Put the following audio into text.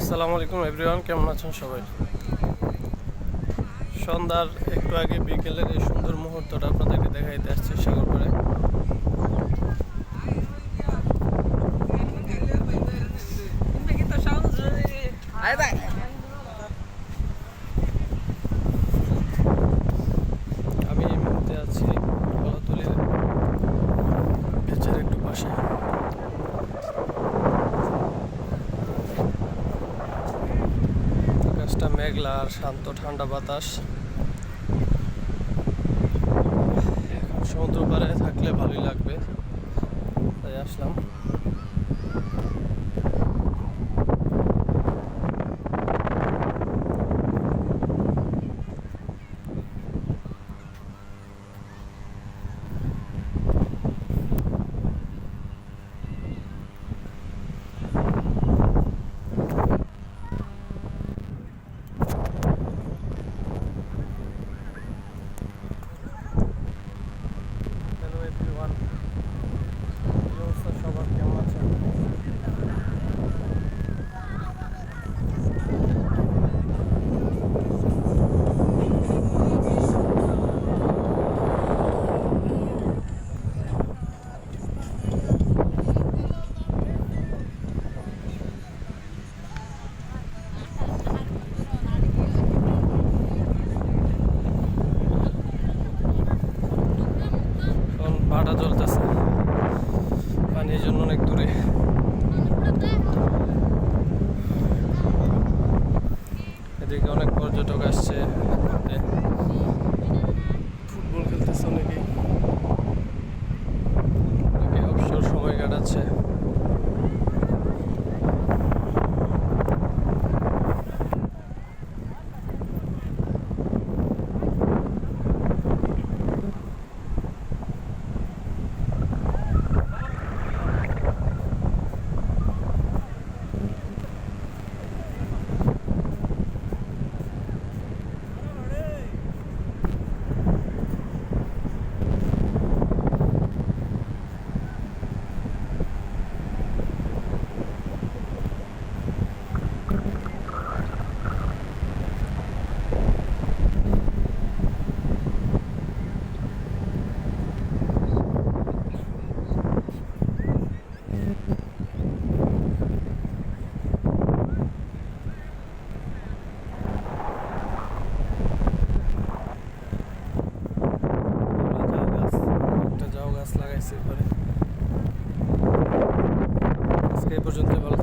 আসসালামু আলাইকুম এভরিওয়ান, কেমন আছেন সবাই? সন্ধ্যার একটু আগে বিকেলের এই সুন্দর মুহূর্তটা আপনাদেরকে দেখাইতে আসছি সাগরপাড়ে মেঘলা আর শান্ত ঠান্ডা বাতাস। সমুদ্র পাড়ে থাকলে ভালোই লাগবে। তাই আসলাম হ্যালো এভরিওয়ান কি অবস্থা সবার কেমন আছেন ভাটা চলতেছে। পানির জন্য অনেক দূরে। এদিকে অনেক পর্যটক আসছে। ফুটবল খেলতেছে অনেকেই। অনেকে অবসর সময় কাটাচ্ছে। জাউ পরে। আজকে এই পর্যন্ত ভালো